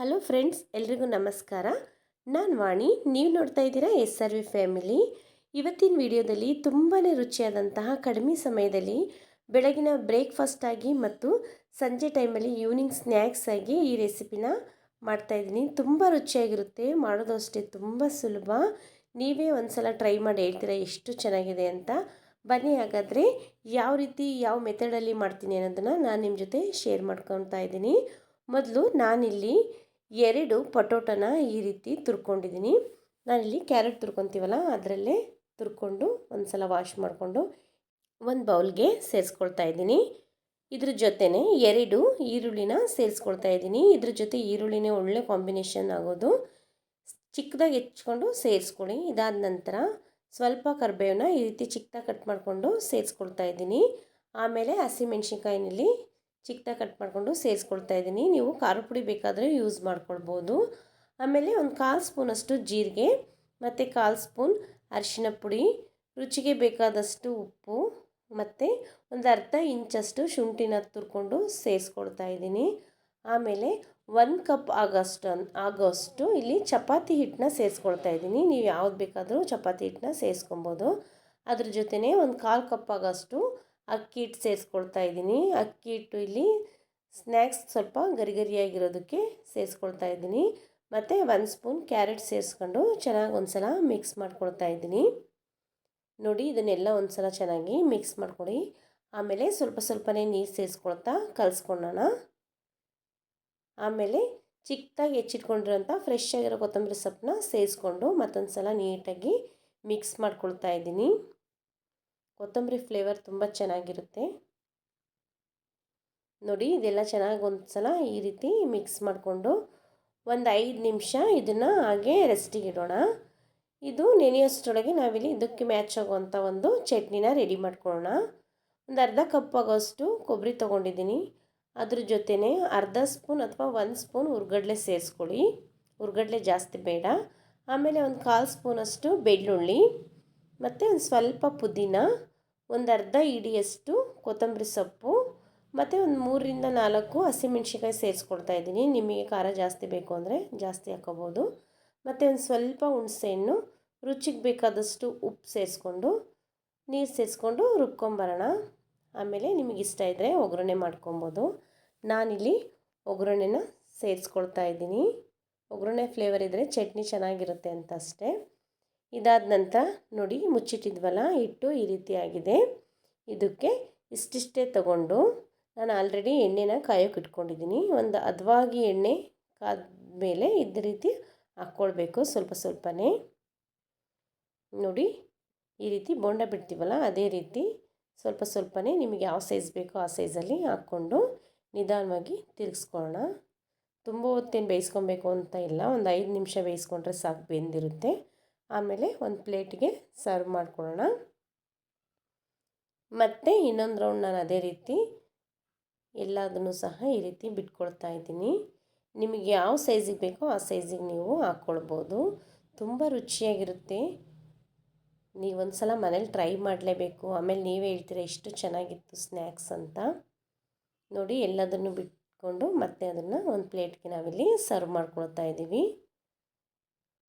Hello friends, ಎಲ್ರಿಗೂ ನಮಸ್ಕಾರ. ನಾನು ವಾಣಿ, ನೀವು ನೋಡ್ತಾ ಇದ್ದೀರಾ ಎಸ್ ಆರ್ ವಿ ಫ್ಯಾಮಿಲಿ. ಇವತ್ತಿನ ವಿಡಿಯೋದಲ್ಲಿ ತುಂಬಾ ರುಚಿಯಾದಂತಹ ಕಡಿಮೆ ಸಮಯದಲ್ಲಿ ಬೆಳಗಿನ ಬ್ರೇಕ್ಫಾಸ್ಟ್ ಆಗಿ ಮತ್ತು ಸಂಜೆ ಟೈಮಲ್ಲಿ ಈವ್ನಿಂಗ್ ಸ್ನ್ಯಾಕ್ಸ್ ಆಗಿ ಈ ರೆಸಿಪಿನ ಮಾಡ್ತಾಯಿದ್ದೀನಿ ತುಂಬ ರುಚಿಯಾಗಿರುತ್ತೆ, ಮಾಡೋದು ಅಷ್ಟೇ ತುಂಬ ಸುಲಭ. ನೀವೇ ಒಂದು ಸಲ ಟ್ರೈ ಮಾಡಿ ಹೇಳ್ತೀರಾ ಎಷ್ಟು ಚೆನ್ನಾಗಿದೆ ಅಂತ. ಬನ್ನಿ ಹಾಗಾದರೆ ಯಾವ ರೀತಿ, ಯಾವ ಮೆಥಡಲ್ಲಿ ಮಾಡ್ತೀನಿ ಅನ್ನೋದನ್ನು ನಾನು ನಿಮ್ಮ ಜೊತೆ ಶೇರ್ ಮಾಡ್ಕೊತಾ ಇದ್ದೀನಿ. ಮೊದಲು ನಾನಿಲ್ಲಿ ಎರಡು ಪಟೋಟನ ಈ ರೀತಿ ತುರ್ಕೊಂಡಿದ್ದೀನಿ. ನಾನಿಲ್ಲಿ ಕ್ಯಾರೆಟ್ ತುರ್ಕೊತೀವಲ್ಲ, ಅದರಲ್ಲೇ ತುರ್ಕೊಂಡು ಒಂದು ಸಲ ವಾಶ್ ಮಾಡಿಕೊಂಡು ಒಂದು ಬೌಲ್ಗೆ ಸೇರಿಸ್ಕೊಳ್ತಾ ಇದ್ದೀನಿ. ಇದ್ರ ಜೊತೆನೇ ಎರಡು ಈರುಳ್ಳಿನ ಸೇರಿಸ್ಕೊಳ್ತಾ ಇದ್ದೀನಿ. ಇದ್ರ ಜೊತೆ ಈರುಳ್ಳಿನೇ ಒಳ್ಳೆ ಕಾಂಬಿನೇಷನ್ ಆಗೋದು. ಚಿಕ್ಕದಾಗಿ ಹೆಚ್ಕೊಂಡು ಸೇರಿಸ್ಕೊಳ್ಳಿ. ಇದಾದ ನಂತರ ಸ್ವಲ್ಪ ಕರ್ಬೇವನ್ನ ಈ ರೀತಿ ಚಿಕ್ಕದಾಗಿ ಕಟ್ ಮಾಡಿಕೊಂಡು ಸೇರಿಸ್ಕೊಳ್ತಾ ಇದ್ದೀನಿ. ಆಮೇಲೆ ಹಸಿಮೆಣ್ಸಿನ್ಕಾಯಿನಲ್ಲಿ ಚಿಕ್ಕದಾಗಿ ಕಟ್ ಮಾಡಿಕೊಂಡು ಸೇರಿಸ್ಕೊಳ್ತಾ ಇದ್ದೀನಿ. ನೀವು ಖಾರ ಪುಡಿ ಬೇಕಾದರೆ ಯೂಸ್ ಮಾಡ್ಕೊಳ್ಬೋದು. ಆಮೇಲೆ ಒಂದು ಕಾಲು ಸ್ಪೂನಷ್ಟು ಜೀರಿಗೆ, ಮತ್ತು ಕಾಲು ಸ್ಪೂನ್ ಅರಿಶಿನ ಪುಡಿ, ರುಚಿಗೆ ಬೇಕಾದಷ್ಟು ಉಪ್ಪು, ಮತ್ತು ಒಂದು ಅರ್ಧ ಇಂಚಷ್ಟು ಶುಂಠಿನ ತುರ್ಕೊಂಡು ಸೇರಿಸ್ಕೊಳ್ತಾ ಇದ್ದೀನಿ. ಆಮೇಲೆ ಒಂದು ಕಪ್ ಆಗೋಷ್ಟು ಆಗೋಷ್ಟು ಇಲ್ಲಿ ಚಪಾತಿ ಹಿಟ್ಟನ್ನ ಸೇರಿಸ್ಕೊಳ್ತಾ ಇದ್ದೀನಿ. ನೀವು ಯಾವ್ದು ಬೇಕಾದರೂ ಚಪಾತಿ ಹಿಟ್ಟನ್ನ ಸೇರಿಸ್ಕೊಬೋದು ಅದ್ರ ಜೊತೆನೇ ಒಂದು ಕಾಲು ಕಪ್ ಆಗೋಷ್ಟು ಅಕ್ಕಿ ಹಿಟ್ಟು ಸೇರಿಸ್ಕೊಳ್ತಾ ಇದ್ದೀನಿ. ಅಕ್ಕಿ ಹಿಟ್ಟು ಇಲ್ಲಿ ಸ್ನ್ಯಾಕ್ಸ್ ಸ್ವಲ್ಪ ಗರಿ ಗರಿಯಾಗಿರೋದಕ್ಕೆ ಸೇರಿಸ್ಕೊಳ್ತಾ ಇದ್ದೀನಿ. ಮತ್ತು ಒಂದು ಸ್ಪೂನ್ ಕ್ಯಾರೆಟ್ ಸೇರಿಸ್ಕೊಂಡು ಚೆನ್ನಾಗಿ ಒಂದು ಸಲ ಮಿಕ್ಸ್ ಮಾಡ್ಕೊಳ್ತಾ ಇದ್ದೀನಿ. ನೋಡಿ, ಇದನ್ನೆಲ್ಲ ಒಂದು ಸಲ ಚೆನ್ನಾಗಿ ಮಿಕ್ಸ್ ಮಾಡ್ಕೊಳ್ಳಿ ಆಮೇಲೆ ಸ್ವಲ್ಪ ಸ್ವಲ್ಪನೇ ನೀರು ಸೇರಿಸ್ಕೊಳ್ತಾ ಕಲಿಸ್ಕೊಳ್ಳೋಣ ಆಮೇಲೆ ಚಿಕ್ಕದಾಗಿ ಹೆಚ್ಚಿಟ್ಕೊಂಡಿರೋಂಥ ಫ್ರೆಶ್ ಆಗಿರೋ ಕೊತ್ತಂಬರಿ ಸೊಪ್ಪನ್ನ ಸೇರಿಸ್ಕೊಂಡು ಮತ್ತೊಂದು ಸಲ ನೀಟಾಗಿ ಮಿಕ್ಸ್ ಮಾಡ್ಕೊಳ್ತಾ ಇದ್ದೀನಿ. ಕೊತ್ತಂಬರಿ ಫ್ಲೇವರ್ ತುಂಬ ಚೆನ್ನಾಗಿರುತ್ತೆ. ನೋಡಿ, ಇದೆಲ್ಲ ಚೆನ್ನಾಗಿ ಒಂದು ಸಲ ಈ ರೀತಿ ಮಿಕ್ಸ್ ಮಾಡಿಕೊಂಡು ಒಂದು ಐದು ನಿಮಿಷ ಇದನ್ನು ಹಾಗೆ ರೆಸ್ಟಿಗೆ ಇಡೋಣ. ಇದು ನೆನೆಯೋಷ್ಟರೊಳಗೆ ನಾವಿಲ್ಲಿ ಇದಕ್ಕೆ ಮ್ಯಾಚ್ ಆಗುವಂಥ ಒಂದು ಚಟ್ನಿನ ರೆಡಿ ಮಾಡ್ಕೊಳ್ಳೋಣ. ಒಂದು ಅರ್ಧ ಕಪ್ ಆಗೋಷ್ಟು ಕೊಬ್ಬರಿ ತೊಗೊಂಡಿದ್ದೀನಿ. ಅದ್ರ ಜೊತೆನೇ ಅರ್ಧ ಸ್ಪೂನ್ ಅಥವಾ ಒಂದು ಸ್ಪೂನ್ ಹುರ್ಗಡ್ಲೆ ಸೇರಿಸ್ಕೊಳ್ಳಿ. ಹುರ್ಗಡ್ಲೆ ಜಾಸ್ತಿ ಬೇಡ. ಆಮೇಲೆ ಒಂದು ಕಾಲು ಸ್ಪೂನಷ್ಟು ಬೆಳ್ಳುಳ್ಳಿ. ಮತ್ತು ಒಂದು ಸ್ವಲ್ಪ ಪುದೀನ, ಒಂದು ಅರ್ಧ ಇಡಿಯಷ್ಟು ಕೊತ್ತಂಬರಿ ಸೊಪ್ಪು, ಮತ್ತು ಒಂದು ಮೂರರಿಂದ ನಾಲ್ಕು ಹಸಿಮೆಣ್ಸಿಕಾಯಿ ಸೇರಿಸ್ಕೊಳ್ತಾ ಇದ್ದೀನಿ. ನಿಮಗೆ ಖಾರ ಜಾಸ್ತಿ ಬೇಕು ಅಂದರೆ ಜಾಸ್ತಿ ಹಾಕೋಬೋದು. ಮತ್ತು ಒಂದು ಸ್ವಲ್ಪ ಹುಣಸೆಹಣ್ಣು ರುಚಿಗೆ ಬೇಕಾದಷ್ಟು ಉಪ್ಪು ಸೇರಿಸ್ಕೊಂಡು, ನೀರು ಸೇರಿಸ್ಕೊಂಡು ರುಬ್ಕೊಂಬರೋಣ. ಆಮೇಲೆ ನಿಮಗೆ ಇಷ್ಟ ಇದ್ದರೆ ಒಗ್ಗರಣೆ ಮಾಡ್ಕೊಬೋದು. ನಾನಿಲ್ಲಿ ಒಗ್ಗರಣೆನ ಸೇರಿಸ್ಕೊಳ್ತಾ ಇದ್ದೀನಿ. ಒಗ್ಗರಣೆ ಫ್ಲೇವರ್ ಇದ್ದರೆ ಚಟ್ನಿ ಚೆನ್ನಾಗಿರುತ್ತೆ ಅಂತ ಅಷ್ಟೇ ಇದಾದ ನಂತರ ನೋಡಿ ಮುಚ್ಚಿಟ್ಟಿದ್ವಲ್ಲ, ಹಿಟ್ಟು ಈ ರೀತಿ ಆಗಿದೆ. ಇದಕ್ಕೆ ಇಷ್ಟಿಷ್ಟೇ ತಗೊಂಡು ನಾನು ಆಲ್ರೆಡಿ ಎಣ್ಣೆನ ಕಾಯೋಕೆ ಇಟ್ಕೊಂಡಿದ್ದೀನಿ. ಒಂದು ಹದವಾಗಿ ಎಣ್ಣೆ ಕಾದ ಮೇಲೆ ಇದ್ದ ರೀತಿ ಹಾಕ್ಕೊಳ್ಬೇಕು ಸ್ವಲ್ಪ ಸ್ವಲ್ಪನೇ. ನೋಡಿ ಈ ರೀತಿ ಬೋಂಡ ಬಿಡ್ತೀವಲ್ಲ, ಅದೇ ರೀತಿ ಸ್ವಲ್ಪ ಸ್ವಲ್ಪನೇ ನಿಮಗೆ ಯಾವ ಸೈಜ್ ಬೇಕೋ ಆ ಸೈಜಲ್ಲಿ ಹಾಕ್ಕೊಂಡು ನಿಧಾನವಾಗಿ ತಿರುಗಿಸ್ಕೊಳ್ಳೋಣ. ತುಂಬ ಹೊತ್ತೇನು ಬೇಯಿಸ್ಕೊಬೇಕು ಅಂತ ಇಲ್ಲ, ಒಂದು ಐದು ನಿಮಿಷ ಬೇಯಿಸ್ಕೊಂಡ್ರೆ ಸಾಕು, ಬೆಂದಿರುತ್ತೆ. ಆಮೇಲೆ ಒಂದು ಪ್ಲೇಟಿಗೆ ಸರ್ವ್ ಮಾಡ್ಕೊಳ್ಳೋಣ. ಮತ್ತು ಇನ್ನೊಂದು ರೌಂಡ್ ನಾನು ಅದೇ ರೀತಿ ಎಲ್ಲದನ್ನು ಸಹ ಈ ರೀತಿ ಬಿಟ್ಕೊಳ್ತಾ ಇದ್ದೀನಿ. ನಿಮಗೆ ಯಾವ ಸೈಜಿಗೆ ಬೇಕೋ ಆ ಸೈಜಿಗೆ ನೀವು ಹಾಕ್ಕೊಳ್ಬೋದು. ತುಂಬ ರುಚಿಯಾಗಿರುತ್ತೆ. ನೀವೊಂದು ಸಲ ಮನೇಲಿ ಟ್ರೈ ಮಾಡಲೇಬೇಕು. ಆಮೇಲೆ ನೀವೇ ಹೇಳ್ತೀರ ಎಷ್ಟು ಚೆನ್ನಾಗಿತ್ತು ಸ್ನ್ಯಾಕ್ಸ್ ಅಂತ. ನೋಡಿ ಎಲ್ಲದನ್ನು ಬಿಟ್ಕೊಂಡು ಮತ್ತೆ ಅದನ್ನು ಒಂದು ಪ್ಲೇಟ್ಗೆ ನಾವಿಲ್ಲಿ ಸರ್ವ್ ಮಾಡ್ಕೊಳ್ತಾ ಇದ್ದೀವಿ.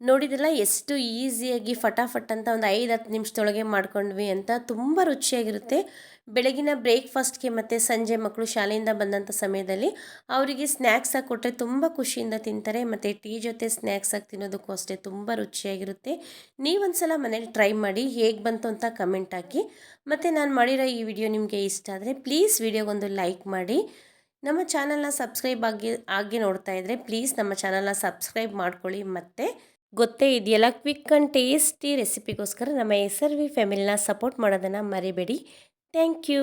ನೋಡಿದಿಲ್ಲ ಎಷ್ಟು ಈಸಿಯಾಗಿ ಫಟಾಫಟ್ ಅಂತ ಒಂದು ಐದು ಹತ್ತು ನಿಮಿಷದೊಳಗೆ ಮಾಡ್ಕೊಂಡ್ವಿ ಅಂತ ತುಂಬ ರುಚಿಯಾಗಿರುತ್ತೆ. ಬೆಳಗಿನ ಬ್ರೇಕ್ಫಾಸ್ಟ್ಗೆ ಮತ್ತು ಸಂಜೆ ಮಕ್ಕಳು ಶಾಲೆಯಿಂದ ಬಂದಂಥ ಸಮಯದಲ್ಲಿ ಅವರಿಗೆ ಸ್ನ್ಯಾಕ್ಸ್ ಆಗಿ ಕೊಟ್ಟರೆ ತುಂಬ ಖುಷಿಯಿಂದ ತಿಂತಾರೆ, ಮತ್ತು ಟೀ ಜೊತೆ ಸ್ನ್ಯಾಕ್ಸ್ ಆಗಿ ತಿನ್ನೋದಕ್ಕೂ ಅಷ್ಟೇ ತುಂಬ ರುಚಿಯಾಗಿರುತ್ತೆ. ನೀವೊಂದು ಸಲ ಮನೇಲಿ ಟ್ರೈ ಮಾಡಿ, ಹೇಗೆ ಬಂತು ಅಂತ ಕಮೆಂಟ್ ಹಾಕಿ. ಮತ್ತು ನಾನು ಮಾಡಿರೋ ಈ ವಿಡಿಯೋ ನಿಮಗೆ ಇಷ್ಟ ಆದರೆ ಪ್ಲೀಸ್ ವಿಡಿಯೋಗೊಂದು ಲೈಕ್ ಮಾಡಿ. ನಮ್ಮ ಚಾನಲ್ನ ಸಬ್ಸ್ಕ್ರೈಬ್ ಆಗಿ ಆಗಿ ನೋಡ್ತಾ ಇದ್ದರೆ ಪ್ಲೀಸ್ ನಮ್ಮ ಚಾನಲ್ನ ಸಬ್ಸ್ಕ್ರೈಬ್ ಮಾಡ್ಕೊಳ್ಳಿ ಮತ್ತು ಗೊತ್ತೇ ಇದೆಯಲ್ಲ ಕ್ವಿಕ್ ಆ್ಯಂಡ್ ಟೇಸ್ಟಿ ರೆಸಿಪಿಗೋಸ್ಕರ ನಮ್ಮ ಎಸ್ ಆರ್ ವಿ ಫ್ಯಾಮಿಲಿನ ಸಪೋರ್ಟ್ ಮಾಡೋದನ್ನು ಮರಿಬೇಡಿ. Thank you